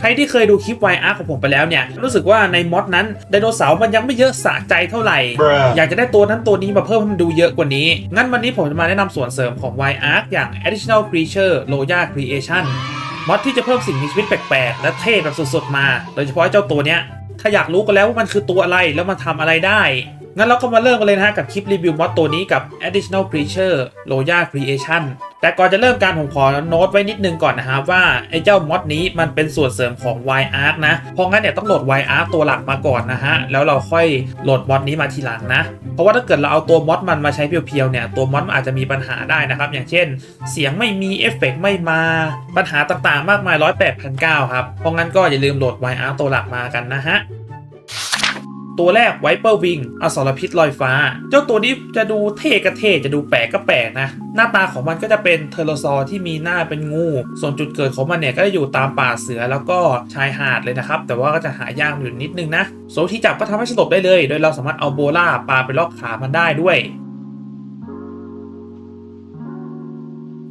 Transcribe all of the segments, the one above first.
ใครที่เคยดูคลิปไวอาร์ของผมไปแล้วเนี่ย รู้สึกว่าในมอดนั้นไดโนเสาร์มันยังไม่เยอะสะใจเท่าไหร่ Bruh. อยากจะได้ตัวนั้นตัวนี้มาเพิ่มให้มันดูเยอะกว่านี้ งั้นวันนี้ผมจะมาแนะนำส่วนเสริมของ y a r c อย่าง additional creature Loya creation มอดที่จะเพิ่มสิ่งมีชีวิตแปลกๆ และเท่แบบสุดๆมา โดยเฉพาะไอ้เจ้าตัวเนี้ย ถ้าอยากรู้กันแล้วว่ามันคือตัวอะไรแล้วมันทำอะไรได้ งั้นเราก็มาเริ่มกันเลยนะฮะกับคลิปรีวิวมอดตัวนี้กับ additional creature Loya creation แต่ก่อนจะเริ่มการผมขอโน้ตไว้นิดนึงก่อนนะครับว่าไอ้เจ้ามอดนี้มันเป็นส่วนเสริมของ y a r c นะ เพราะงั้นเนี่ยต้องโหลด y a r c ตัวหลักมาก่อนนะฮะ แล้วเราค่อยโหลดมอดนี้มาทีหลังนะ เพราะว่าถ้าเกิดเราเอาตัวมอดมันมาใช้เพียวๆเนี่ยตัวมอดมันอาจจะมีปัญหาได้นะครับ อย่างเช่น เสียงไม่มีเอฟเฟกต์ไม่มา ปัญหาต่างๆ มากมายร้อยแปดพันเก้าครับ เพราะงั้นก็อย่าลืมโหลด y a r c ตัวหลักมากันนะฮะ ตัวแรกไวเปอร์วิงอสรพิษลอยฟ้า เจ้าตัวนี้จะดูเท่ก็เท่จะดูแปลกก็แปลกนะ หน้าตาของมันก็จะเป็นเทอร์โลซอร์ที่มีหน้าเป็นงู ส่วนจุดเกิดของมันเนี่ยก็จะอยู่ตามป่าเสือแล้วก็ชายหาดเลยนะครับ แต่ว่าก็จะหายากอยู่นิดนึงนะโซที่จับก็ทำให้สลบได้เลย โดยเราสามารถเอาโบล่าปลาไปล็อกขามันได้ด้วย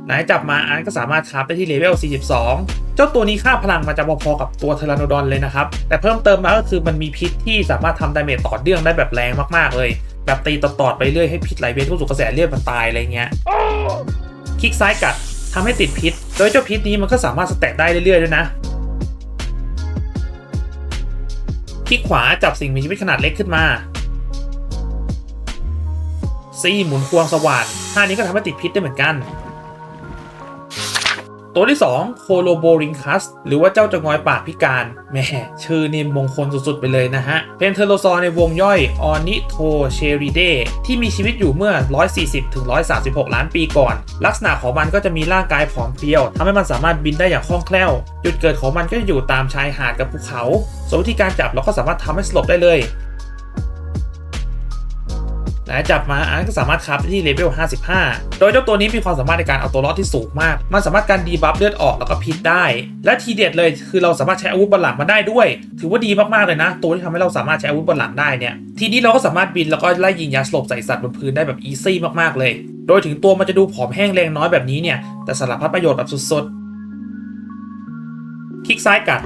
ไหนจับมาอันก็สามารถคราฟได้ที่เลเวล 42 เจ้าตัวนี้ค่าพลังมันจะพอๆกับตัวเทร์ n นโดอนเลยนะครับ แต่เพิ่มเติมมาก็คือมันมีพิษที่สามารถทำดาเมจต่อเนื่องได้แบบแรงมากๆเลย แบบตีต่อๆไปเรื่อยให้พิษไหลเวียนเข้าสู่กระแสเลือดมันตายอะไรเงี้ย คลิกซ้ายกัดทำให้ติดพิษ โดยเจ้าพิษนี้มันก็สามารถสแต็กได้เรื่อยๆด้วยนะ คลิกขวาจับสิ่งมีชีวิตขนาดเล็กขึ้นมาซีหมุนควงสว่านท่านี้ก็ทำให้ติดพิษได้เหมือนกัน ตัวที่ 2 โคโลโบริงคัส หรือว่าเจ้าจะงอยปากพิการแม่ชื่อนี่มงคลสุดๆ ไปเลยนะฮะ เป็นเทโลซอร์ในวงย่อยออนิโทเชริเดที่มีชีวิตอยู่เมื่อ 140-136 ล้านปีก่อน ลักษณะของมันก็จะมีร่างกายผอมเพรียวทำให้มันสามารถบินได้อย่างคล่องแคล่ว จุดเกิดของมันก็จะอยู่ตามชายหาดกับภูเขาส่วนวิธีการจับเราก็สามารถทำให้สลบได้เลย และจับมาอันก็สามารถคราฟได้ที่เลเวล 55 โดยเจ้าตัวนี้มีความสามารถในการเอาตัวรอดที่สูงมาก มันสามารถการดีบัฟเลือดออกแล้วก็พิษได้ และทีเด็ดเลยคือเราสามารถใช้อาวุธบนหลังมาได้ด้วย ถือว่าดีมากๆเลยนะ ตัวที่ทำให้เราสามารถใช้อาวุธบนหลังได้เนี่ย ทีนี้เราก็สามารถบินแล้วก็ไล่ยิงยาสลบใส่สัตว์บนพื้นได้แบบอีซี่มากๆเลย โดยถึงตัวมันจะดูผอมแห้งแรงน้อยแบบนี้เนี่ย แต่สารพัดประโยชน์แบบสุดๆ คลิกซ้ายกัด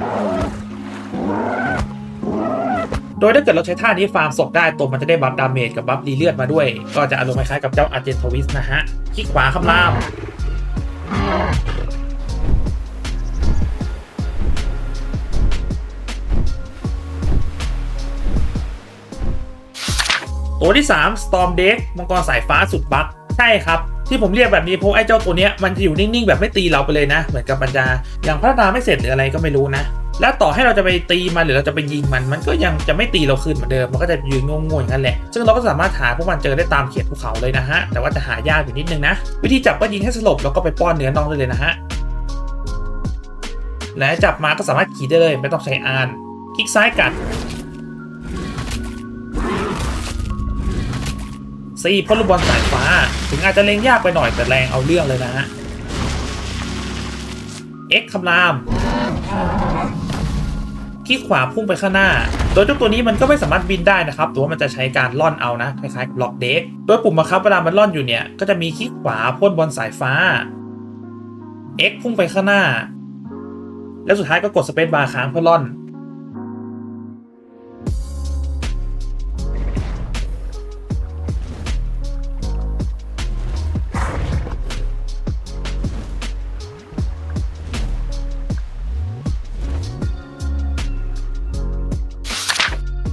โดยถ้าเกิดเราใช้ท่านี้ฟาร์มศพได้ตัวมันจะได้บัฟดาเมจกับบัฟรีเลือดมาด้วย ก็จะอารมณ์คล้ายๆกับเจ้าอาร์เจนทวิสนะฮะคลิกขวาคำรามตัวที่ 3 Storm Deck มังกรสายฟ้าสุดบักใช่ครับ ที่ผมเรียกแบบนี้เพราะไอ้เจ้าตัวเนี้ยมันจะอยู่นิ่งๆ แบบไม่ตีเราไปเลยนะ เหมือนกับมันจะยังพัฒนาไม่เสร็จหรืออะไรก็ไม่รู้นะ แล้วต่อให้เราจะไปตีมันหรือเราจะไปยิงมัน มันก็ยังจะไม่ตีเราคืนเหมือนเดิม มันก็จะยืนงงๆอย่างนั้นแหละ ซึ่งเราก็สามารถหาพวกมันเจอได้ตามเขตภูเขาเลยนะฮะ แต่ว่าจะหายากอยู่นิดนึงนะ วิธีจับก็ยิงให้สลบแล้วก็ไปป้อนเนื้อน้องได้เลยนะฮะ และจับมาก็สามารถขี่ได้เลยไม่ต้องใช้อาน คลิกซ้ายกัดซีพ่นลูกบอลสายฟ้า ถึงอาจจะเล็งยากไปหน่อยแต่แรงเอาเรื่องเลยนะฮะ X คำราม คลิกขวาพุ่งไปข้างหน้า โดยเจ้าตัวนี้มันก็ไม่สามารถบินได้นะครับแต่ว่ามันจะใช้การล่อนเอานะคล้ายๆกับล็อกเด็กโดยปุ่มบังคับเวลามันล่อนอยู่เนี่ยก็จะมีคลิกขวาพ่นบอลสายฟ้า X พุ่งไปข้างหน้า แล้วสุดท้ายก็กดสเปซบาร์ค้างเพื่อล่อน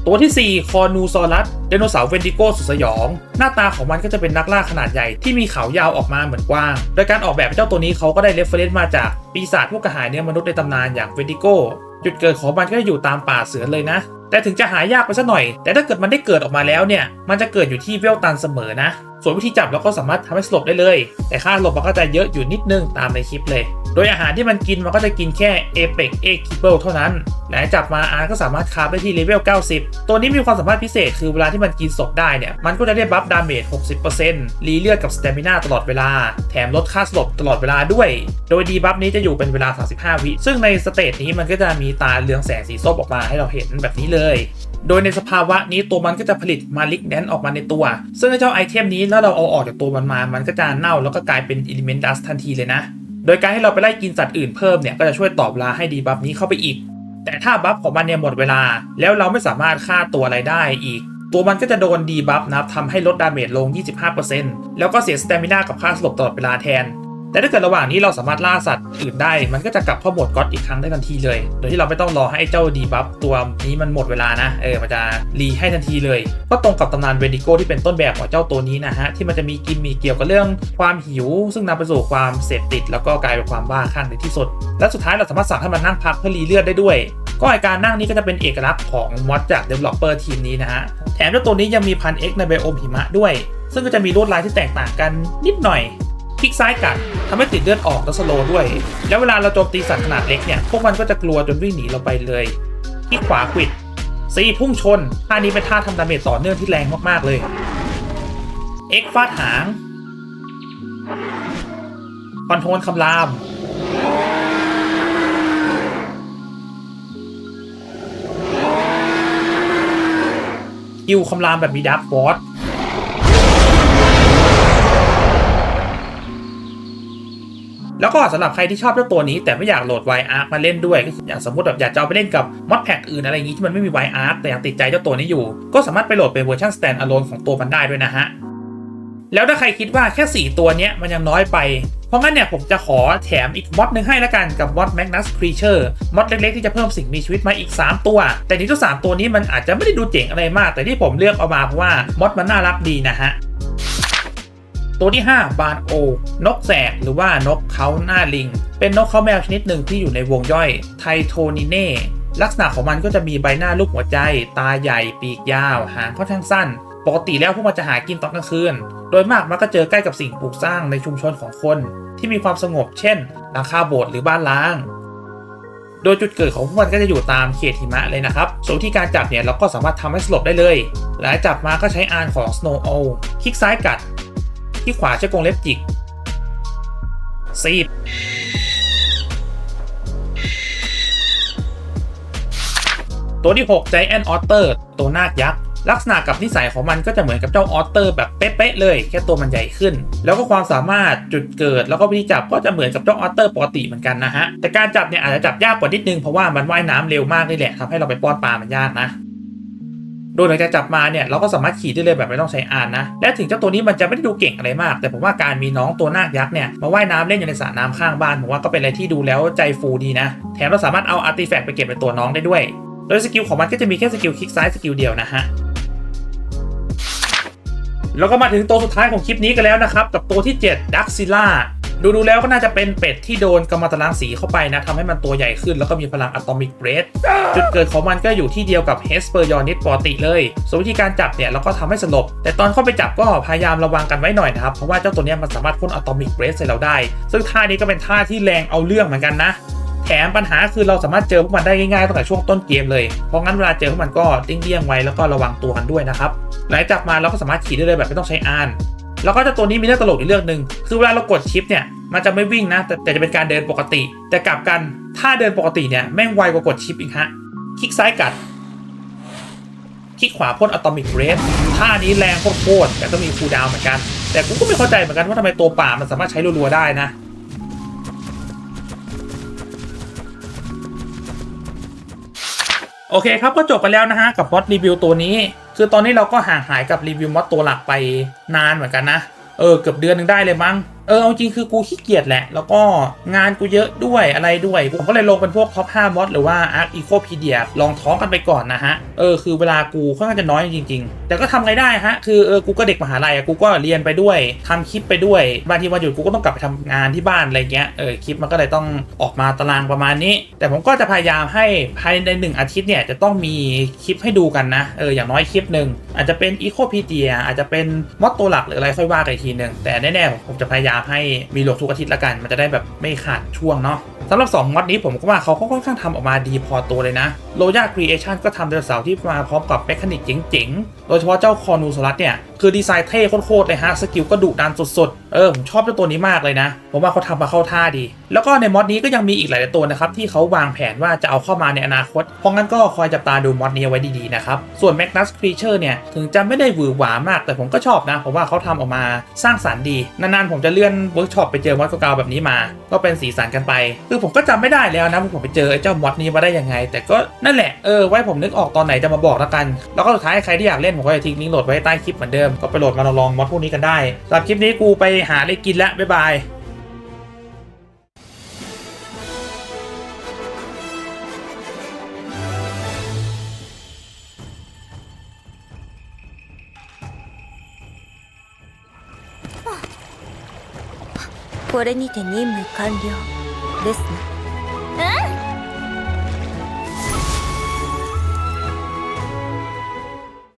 ตัวที่ 4 คอนูซอรัสไดโนเสาร์เวนดิโกสุดสยอง หน้าตาของมันก็จะเป็นนักล่าขนาดใหญ่ที่มีเขายาวออกมาเหมือนกว้าง โดยการออกแบบเจ้าตัวนี้เขาก็ได้เรฟเฟรนซ์มาจากปีศาจผู้กระหายเนื้อมนุษย์ในตำนานอย่างเวนดิโกจุดเกิดของมันก็จะอยู่ตามป่าเสือเลยนะ แต่ถึงจะหายากไปสักหน่อย แต่ถ้าเกิดมันได้เกิดออกมาแล้วเนี่ย มันจะเกิดอยู่ที่เวลตันเสมอนะ ส่วนวิธีจับเราก็สามารถทำให้สลบได้เลย แต่ค่าสลบมันก็จะเยอะอยู่นิดนึงตามในคลิปเลย โดยอาหารที่มันกินมันก็จะกินแค่ Apex A k i b b l e เท่านั้นและจับมาอาร์ก็สามารถคาบได้ที่เลเวล 90 ตัวนี้มีความสามารถพิเศษคือเวลาที่มันกินศพได้เนี่ย มันก็จะได้บัฟดาเมจ 60%รีเลือดกับสเตมิน่าตลอดเวลา แถมลดค่าสลบตลอดเวลาด้วย โดยดีบัฟนี้จะอยู่เป็นเวลา 35 วิ ซึ่งในสเตจนี้มันก็จะมีตาเรืองแสงสีส้มออกมาให้เราเห็นแบบนี้เลย โดยในสภาวะนี้ตัวมันก็จะผลิตมาลิกแดนออกมาในตัว ซึ่งไอ้เจ้าไอเทมนี้แล้วเราเอาออกจากตัวมันมา มันก็จะเน่าแล้วก็กลายเป็นอิเลเมนต์ดัสทันทีเลยนะ โดยการให้เราไปไล่กินสัตว์อื่นเพิ่มเนี่ยก็จะช่วยตอบลาให้ดีบัฟนี้เข้าไปอีก แต่ถ้าบัฟของมันเนี่ยหมดเวลา แล้วเราไม่สามารถฆ่าตัวอะไรได้อีก ตัวมันก็จะโดนดีบัฟนะครับทำให้ลดดาเมจลง 25%แล้วก็เสียสเตมินากับค่าสลบตลอดเวลาแทน แต่ถ้าเกิดระหว่างนี้เราสามารถล่าสัตว์อื่นได้ มันก็จะกลับเข้าโหมดก็อดอีกครั้งได้ทันทีเลย โดยที่เราไม่ต้องรอให้เจ้าดีบัฟตัวนี้มันหมดเวลานะ เออ มันจะรีให้ทันทีเลย ก็ตรงกับตำนานเวดิโกที่เป็นต้นแบบของเจ้าตัวนี้นะฮะ ที่มันจะมีกิมมีเกี่ยวกับเรื่องความหิว ซึ่งนำไปสู่ความเสพติด แล้วก็กลายเป็นความบ้าคลั่งในที่สุด และสุดท้ายเราสามารถสั่งให้มันนั่งพักเพื่อรีเลือดได้ด้วยก็ไอการนั่งนี้ก็จะเป็นเอกลักษณ์ของมอดจาก developer ทีมนี้นะฮะ แถมเจ้าตัวนี้ยังมีพัน X ในไบโอมหิมะด้วย ซึ่งก็จะมีลวดลายที่แตกต่างกันนิดหน่อย คลิกซ้ายกัด ทำให้ติดเลือดออกและสโลด้วย แล้วเวลาเราโจมตีสัตว์ขนาดเล็กเนี่ย พวกมันก็จะกลัวจนวิ่งหนีเราไปเลยคลิกขวาควิดซีพุ่งชนท่านี้เป็นท่าทำดาเมจต่อเนื่องที่แรงมากๆเลย X ฟาดหางคอนโทรลคำรามคิวคำรามแบบมีดับฟอส แล้วก็สำหรับใครที่ชอบเจ้าตัวนี้แต่ไม่อยากโหลด y a r c มาเล่นด้วยก็คืออย่างสมมติแบบอยากจะเอาไปเล่นกับมอดแพ็กอื่นอะไรอย่างงี้ที่มันไม่มี y a r c แต่ยังติดใจเจ้าตัวนี้อยู่ ก็สามารถไปโหลดเป็นเวอร์ชัน stand alone ของตัวมันได้ด้วยนะฮะแล้วถ้าใครคิดว่าแค่ 4 ตัวนี้มันยังน้อยไป เพราะงั้นเนี่ยผมจะขอแถมอีกมอดหนึ่งให้ละกันกับมอด Magnus Creature มอดเล็กๆ ที่จะเพิ่มสิ่งมีชีวิตมาอีก 3 ตัว แต่นี้ตัว3ตัวนี้มันอาจจะไม่ได้ดูเจ๋งอะไรมาก แต่ที่ผมเลือกเอามาเพราะว่ามอดมันน่ารักดีนะฮะ ตัวที่ 5 บานโอนกแสกหรือว่านกเขาหน้าลิง เป็นนกเขาแมวชนิดหนึ่งที่อยู่ในวงย่อยไทโทนิเน่ลักษณะของมันก็จะมีใบหน้ารูปหัวใจ ตาใหญ่ ปีกยาว หางค่อนข้างสั้น ปกติแล้วพวกมันจะหากินตอนกลางคืน โดยมากมักก็เจอใกล้กับสิ่งปลูกสร้างในชุมชนของคน ที่มีความสงบ เช่นหลังคาโบสถ์หรือบ้านล้าง โดยจุดเกิดของพวกมันก็จะอยู่ตามเขตหิมะเลยนะครับ ส่วนวิธีการจับเนี่ยเราก็สามารถทำให้สลบได้เลย หลังจับมาก็ใช้อานของ Snow Owl คลิกซ้ายกัด ที่ขวาใช้กรงเล็บจิกซีบตัวที่ 6 Giant Otter ตัวนาคยักษ์ลักษณะกับนิสัยของมันก็จะเหมือนกับเจ้าออเตอร์แบบเป๊ะๆเลย แค่ตัวมันใหญ่ขึ้น แล้วก็ความสามารถจุดเกิด แล้วก็วิธีจับก็จะเหมือนกับเจ้าออเตอร์ปกติเหมือนกันนะฮะแต่การจับเนี่ยอาจจะจับยากกว่านิดนึงเพราะว่ามันว่ายน้ำเร็วมากนี่แหละทำให้เราไปป้อนปลามันยากนะ โดยหลังจากจับมาเนี่ยเราก็สามารถขี่ได้เลยแบบไม่ต้องใช้อานนะ และถึงเจ้าตัวนี้มันจะไม่ได้ดูเก่งอะไรมาก แต่ผมว่าการมีน้องตัวนาคยักษ์เนี่ยมาว่ายน้ำเล่นอยู่ในสระน้ำข้างบ้านผมว่าก็เป็นอะไรที่ดูแล้วใจฟูดีนะ แถมเราสามารถเอาอาร์ติแฟกต์ไปเก็บในตัวน้องได้ด้วย โดยสกิลของมันก็จะมีแค่สกิลคลิกซ้ายสกิลเดียวนะฮะแล้วก็มาถึงตัวสุดท้ายของคลิปนี้กันแล้วนะครับ กับตัวที่ 7ดักซิล่า ดูดูแล้วก็น่าจะเป็นเป็ดที่โดนกัมมันตรังสีเข้าไปนะทำให้มันตัวใหญ่ขึ้นแล้วก็มีพลังอะตอมิกเบรดจุดเกิดของมันก็อยู่ที่เดียวกับเฮสเปอร์ยอนิสปกติเลย ส่วนวิธีการจับเนี่ยเราก็ทำให้สลบ แต่ตอนเข้าไปจับก็พยายามระวังกันไว้หน่อยนะครับ เพราะว่าเจ้าตัวนี้มันสามารถพ่นอะตอมิกเบรดใส่เราได้ ซึ่งท่านี้ก็เป็นท่าที่แรงเอาเรื่องเหมือนกันนะแถมปัญหาคือเราสามารถเจอพวกมันได้ง่ายๆตั้งแต่ช่วงต้นเกมเลย เพราะงั้นเวลาเจอพวกมันก็เลี่ยงๆไว้แล้วก็ระวังตัวกันด้วยนะครับ หลังจากมาเราก็สามารถขี่ได้เลยแบบไม่ต้องใช้อาน แล้วก็จ้าตัวนี้มีเรื่องตลกอีกเรื่องหนึ่งคือเวลาเรากดชิปเนี่ยมันจะไม่วิ่งนะ แต่แต่จะเป็นการเดินปกติ แต่กลับกันถ้าเดินปกติเนี่ยแม่งไวกว่ากดชิปอีกฮะคลิกซ้ายกัดคลิกขวาพ่นอะตอมิกเรสท่านี้แรงโคตรๆแต่ก็มีคูลดาวเหมือนกัน แต่กูก็ไม่เข้าใจเหมือนกันว่าทำไมตัวป่ามันสามารถใช้รัวๆได้นะโอเคครับก็จบไปแล้วนะฮะ กับมอดรีวิวตัวนี้ คือตอนนี้เราก็ห่างหายกับรีวิวมอดตัวหลักไปนานเหมือนกันนะ เออเกือบเดือนหนึ่งได้เลยมั้งเออเอาจริงคือกูขี้เกียจแหละ แล้วก็งานกูเยอะด้วยอะไรด้วย ผมก็เลยลงเป็นพวกท็อป5มอดหรือว่า Arc Ecopedia ลองท้องกันไปก่อนนะฮะ เออคือเวลากูค่อนข้างจะน้อยจริง ๆ แต่ก็ทำไงได้ฮะ คือเออกูก็เด็กมหาลัยอะกูก็เรียนไปด้วยทำคลิปไปด้วยบางทีวันหยุดกูก็ต้องกลับไปทำงานที่บ้านอะไรเงี้ยเออคลิปมันก็เลยต้องออกมาตารางประมาณนี้ แต่ผมก็จะพยายามให้ภายในหนึ่งอาทิตย์เนี่ยจะต้องมีคลิปให้ดูกันนะเอออย่างน้อยคลิปหนึ่งอาจจะเป็น Ecopedia อาจจะเป็นมอดตัวหลักหรืออะไรค่อยว่ากันอีกทีหนึ่งแต่แน่ๆผมจะพยายามให้มีหลกทุกอาทิตย์ละกัน มันจะได้แบบไม่ขาดช่วงเนาะสำหรับ2มอดนี้ผมก็ว่าเขาก็ค่อนข้างทำออกมาดีพอตัวเลยนะโลยาครีเอชั่นก็ทำไดโนเสาร์ที่มาพร้อมกับแมคานิกเจ๋งๆ โดยเฉพาะเจ้าคอนูสลัสเนี่ย คือดีไซน์เท่โคตรเลยฮะสกิลก็ดุดันสุดๆ เออผมชอบเจ้าตัวนี้มากเลยนะ ผมว่าเขาทำมาเข้าท่าดี แล้วก็ในมอดนี้ก็ยังมีอีกหลายตัวนะครับ ที่เขาวางแผนว่าจะเอาเข้ามาในอนาคต เพราะงั้นก็คอยจับตาดูมอดนี้ไว้ดีๆนะครับ ส่วน Magnus Creature เนี่ย ถึงจะไม่ได้หวือหวามาก แต่ผมก็ชอบนะ ผมว่าเขาทำออกมาสร้างสรรค์ดี นานๆผมจะเลื่อนเวิร์กช็อปไปเจอมอดเก่าๆแบบนี้มา ก็เป็นสีสันกันไป คือผมก็จำไม่ได้แล้วนะว่าผมไปเจอไอ้เจ้ามอดนี้มาได้ยังไง แต่ก็นั่นแหละเออไว้ผมนึกออกตอนไหนจะมาบอกแล้วกัน แล้วก็สุดท้ายใครที่อยากเล่นผมก็จะทิ้งลิงก์โหลดไว้ใต้คลิปเหมือนเดิมก็ไปโหลดมาลองๆมอดพวกนี้กันได้สำหรับคลิปนี้กูไปหาอะไรกินแล้ว บ๊ายบาย これにて任務完了ですね